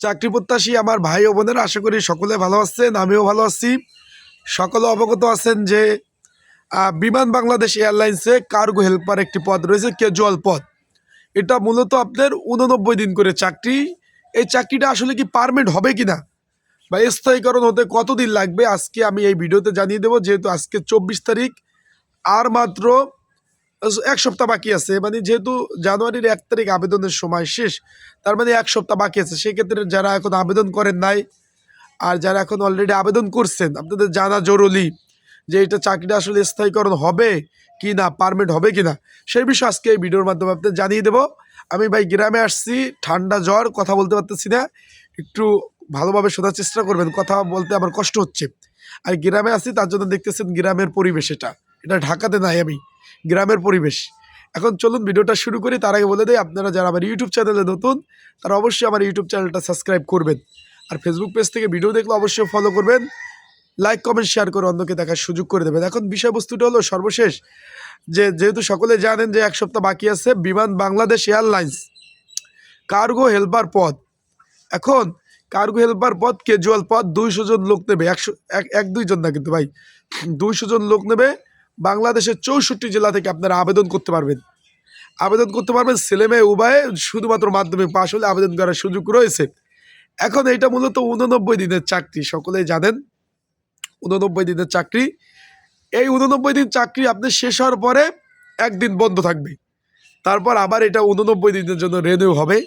চাকরি প্রত্যাশী আমার ভাই ও বোনেরা, আশা করি সকলে ভালো আছেন, আমিও ভালো আছি। সকলে অবগত আছেন যে বিমান বাংলাদেশ এয়ারলাইন্সে কার্গো হেল্পার একটি পদ রয়েছে ক্যাজুয়াল পদ। এটা মূলত আপনার উননব্বই দিন করে চাকরি। এই চাকরিটা আসলে কি পারমেন্ট হবে কি না বা স্থায়ীকরণ হতে কতদিন লাগবে, আজকে আমি এই ভিডিওতে জানিয়ে দেবো, যেহেতু আজকে চব্বিশ তারিখ, আর মাত্র এক সপ্তাহ বাকি আছে মানে যেহেতু জানুয়ারির এক তারিখ আবেদনের সময় শেষ, তার মানে এক সপ্তাহ বাকি আছে। সেক্ষেত্রে যারা এখন আবেদন করেন নাই আর যারা এখন অলরেডি আবেদন করছেন, আপনাদের জানা জরুরি যে এটা চাকরিটা আসলে স্থায়ীকরণ হবে কি না পারমিট হবে কি না, সেই বিষয়ে আজকে এই ভিডিওর মাধ্যমে আপনাদের জানিয়ে দেবো। আমি ভাই গ্রামে আসছি, ঠান্ডা জ্বর, কথা বলতে পারতেছি না। একটু ভালোভাবে শোনার চেষ্টা করবেন, কথা বলতে আমার কষ্ট হচ্ছে। আর গ্রামে আছি, তার জন্য দেখতেছেন গ্রামের পরিবেশ এটা। এটা ঢাকাতে নাই আমি, গ্রামের পরিবেশ। এখন চলুন ভিডিওটা শুরু করি। তার আগে বলে দেয় আপনারা যারা আমার ইউটিউব চ্যানেলে নতুন, তারা অবশ্যই আমার ইউটিউব চ্যানেলটা সাবস্ক্রাইব করবেন। আর ফেসবুক পেজ থেকে ভিডিও দেখলে অবশ্যই ফলো করবেন। লাইক কমেন্ট শেয়ার করে অন্যকে দেখার সুযোগ করে দেবেন। এখন বিষয়বস্তুটা হলো সর্বশেষ, যে যেহেতু সকলে জানেন যে এক সপ্তাহ বাকি আছে, বিমান বাংলাদেশ এয়ারলাইন্স, কার্গো হেল্পার পদ এখন কার্গো হেল্পার পদ ক্যাজুয়াল পদ দুইশো জন লোক নেবে, একশো এক, দুইজন না কিন্তু ভাই, দুইশো জন লোক নেবে বাংলাদেশের চৌষট্টি জেলা থেকে আপনারা আবেদন করতে পারবেন। আবেদন করতে পারবেন ছেলে মেয়ে, উভয়ে শুধুমাত্র মাধ্যমিক পাশ হলে আবেদন করার সুযোগ রয়েছে। এখন এটা মূলত উননব্বই দিনের চাকরি, সকলেই জানেন। উননব্বই দিনের চাকরি। এই উননব্বই দিন চাকরি আপনি শেষ হওয়ার পরে একদিন বন্ধ থাকবে। তারপর আবার এটা উননব্বই দিনের জন্য রেনিউ হবে।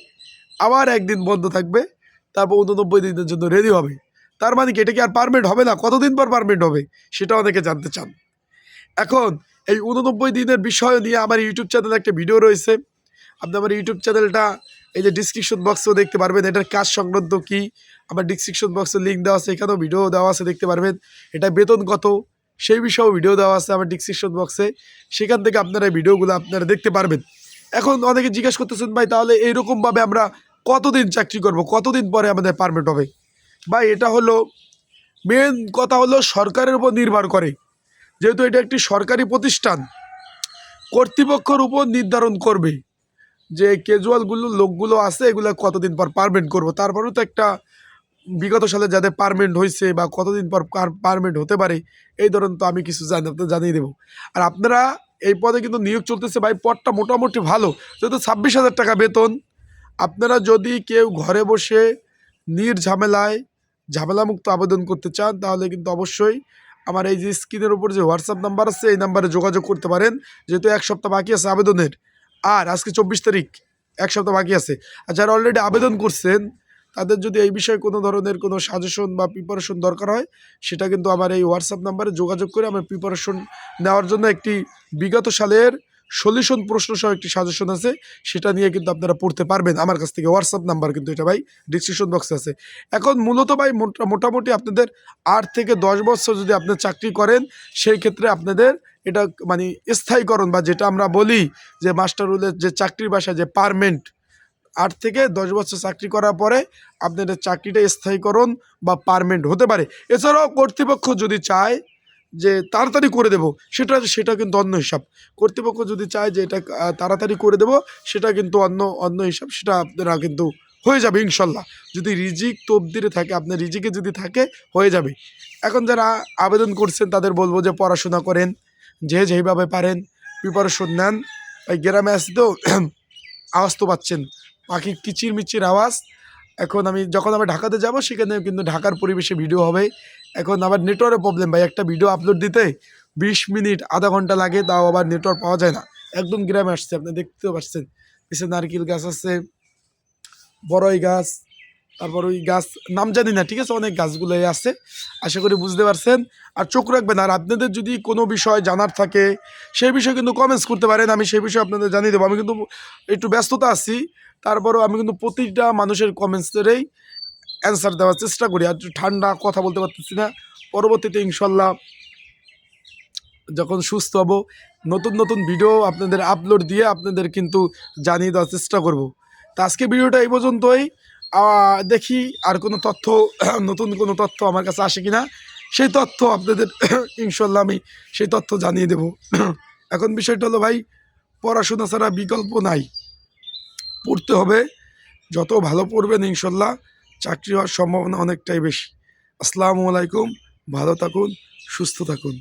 আবার একদিন বন্ধ থাকবে, তারপর উননব্বই দিনের জন্য রেডি হবে। তার মানে কি, এটা কি আর পারমিট হবে না? কতদিন পর পারমেন্ট হবে? সেটা অনেকে জানতে চান। এখন এই উননব্বই দিনের বিষয় নিয়ে আমার ইউটিউব চ্যানেলে একটা ভিডিও রয়েছে। আপনি আমার ইউটিউব চ্যানেলটা এই যে ডিসক্রিপশন বক্সেও দেখতে পারবেন, এটার কাজ সংক্রান্ত কি, আমার ডিসক্রিপশন বক্সে লিঙ্ক দেওয়া আছে, এখানেও ভিডিও দেওয়া আছে, দেখতে পারবেন। এটা বেতন কত, সেই বিষয়েও ভিডিও দেওয়া আছে আমার ডিসক্রিপশন বক্সে সেখান থেকে আপনারা ভিডিওগুলো আপনারা দেখতে পারবেন। এখন অনেকে জিজ্ঞেস করতেছেন, ভাই, তাহলে এইরকমভাবে আমরা কতদিন চাকরি করব? কতদিন পরে আমাদের পারমিট হবে? ভাই, এটা হলো মেন কথা হলো সরকারের উপর নির্ভর করে। যেহেতু এটা একটি সরকারি প্রতিষ্ঠান, কর্তৃপক্ষের উপর নির্ধারণ করবে যে ক্যাজুয়ালগুলো লোকগুলো আছে, এগুলো কতদিন পর পারমেন্ট করব। তারপরেও তো একটা বিগত সালে যাদের পারমেন্ট হয়েছে বা কতদিন পর পারমেন্ট হতে পারে, এই ধরনের তো আমি কিছু জানি, জানিয়ে দেবো। আর আপনারা এই পদে কিন্তু নিয়োগ চলতেছে ভাই, পদটা মোটামুটি ভালো। যেহেতু ছাব্বিশ হাজার টাকা বেতন, আপনারা যদি কেউ ঘরে বসে নির্ঝামেলায় ঝামেলামুক্ত আবেদন করতে চান, তাহলে কিন্তু অবশ্যই আমার এই যে স্ক্রিনের উপর যে হোয়াটসঅ্যাপ নাম্বার আছে, এই নাম্বারে যোগাযোগ করতে পারেন। যেহেতু এক সপ্তাহ বাকি আছে আবেদনের। আর আজকে চব্বিশ তারিখ, এক সপ্তাহ বাকি আছে। আর যারা অলরেডি আবেদন করছেন, তাদের যদি এই বিষয়ে কোনো ধরনের কোনো সাজেশন বা প্রিপারেশন দরকার হয়, সেটা কিন্তু আমার এই হোয়াটসঅ্যাপ নাম্বারে যোগাযোগ করে আমার প্রিপারেশন নেওয়ার জন্য একটি বিগত সালের সলিউশন প্রশ্ন সহ একটি সাজেশন আছে, সেটা নিয়ে কিন্তু আপনারা পড়তে পারবেন। আমার কাছ থেকে হোয়াটসঅ্যাপ নাম্বার কিন্তু এটা ভাই ডিসক্রিপশন বক্সে আছে। এখন মূলত ভাই মোটা- মোটামুটি আপনাদের আট থেকে দশ বছর যদি আপনি চাকরি করেন, সেই ক্ষেত্রে আপনাদের এটা মানে স্থায়ীকরণ বা যেটা আমরা বলি যে মাস্টার রুলের যে চাকরির বাসায় যে পারমেন্ট আট থেকে দশ বছর চাকরি করার পরে আপনাদের চাকরিটা স্থায়ীকরণ বা পারমেন্ট হতে পারে। এছাড়াও কর্তৃপক্ষ যদি চায় যে তাড়াতাড়ি করে দেব, সেটা সেটা কিন্তু অন্য হিসাব। কর্তৃপক্ষ যদি চায় যে এটা তাড়াতাড়ি করে দেব, সেটা কিন্তু অন্য অন্য হিসাব, সেটা আপনারা কিন্তু হয়ে যাবে ইনশাল্লাহ। যদি রিজিক তবদিরে থাকে, আপনার রিজিকে যদি থাকে, হয়ে যাবে। এখন যারা আবেদন করছেন, তাদের বলব যে পড়াশোনা করেন, যে যেইভাবে পারেন প্রিপারেশন নেন। গ্রামে আসি তো আওয়াজ তো পাচ্ছেন। পাখি কিচির মিচির আওয়াজ এখন আমি যখন আমি ঢাকাতে যাব, সেখানে কিন্তু ঢাকার পরিবেশে ভিডিও হবে। এখন আবার নেটওয়ার্কের প্রবলেম ভাই। একটা ভিডিও আপলোড দিতে বিশ মিনিট, আধা ঘণ্টা লাগে, তাও আবার নেটওয়ার্ক পাওয়া যায় না। একদম গ্রামে আসছে, আপনি দেখতেও পাচ্ছেন। পিছনে নারকেল গাছ আছে, বড়ই গাছ, তারপর ওই গাছ, নাম জানি না, ঠিক আছে? অনেক গাছগুলো আছে। আশা করি বুঝতে পারছেন। আর চোখ রাখবেন, আর আপনাদের যদি কোনো বিষয় জানার থাকে, সেই বিষয়ে কিন্তু কমেন্টস করতে পারেন, আমি সেই বিষয়ে আপনাদের জানিয়ে দেবো। আমি কিন্তু একটু ব্যস্ততা আছি তারপরেও আমি কিন্তু প্রতিটা মানুষের কমেন্টসেরই অ্যান্সার দেওয়ার চেষ্টা করি। আর ঠান্ডা কথা বলতে পারতেছি না। পরবর্তীতে ইনশাল্লাহ যখন সুস্থ হব, নতুন নতুন ভিডিও আপনাদের আপলোড দিয়ে আপনাদের কিন্তু জানিয়ে দেওয়ার চেষ্টা করব। তো আজকে ভিডিওটা এই পর্যন্তই। দেখি আর কোনো তথ্য, নতুন কোনো তথ্য আমার কাছে আসে কিনা। সেই তথ্য আপনাদের, ইনশাল্লাহ আমি সেই তথ্য জানিয়ে দেব। এখন বিষয়টা হলো ভাই, পড়াশোনা ছাড়া বিকল্প নাই। পড়তে হবে। যত ভালো পড়বেন ইনশাল্লাহ, চাকরি হওয়ার সম্ভাবনা অনেকটাই বেশি। আসসালামু আলাইকুম, ভালো থাকুন, সুস্থ থাকুন।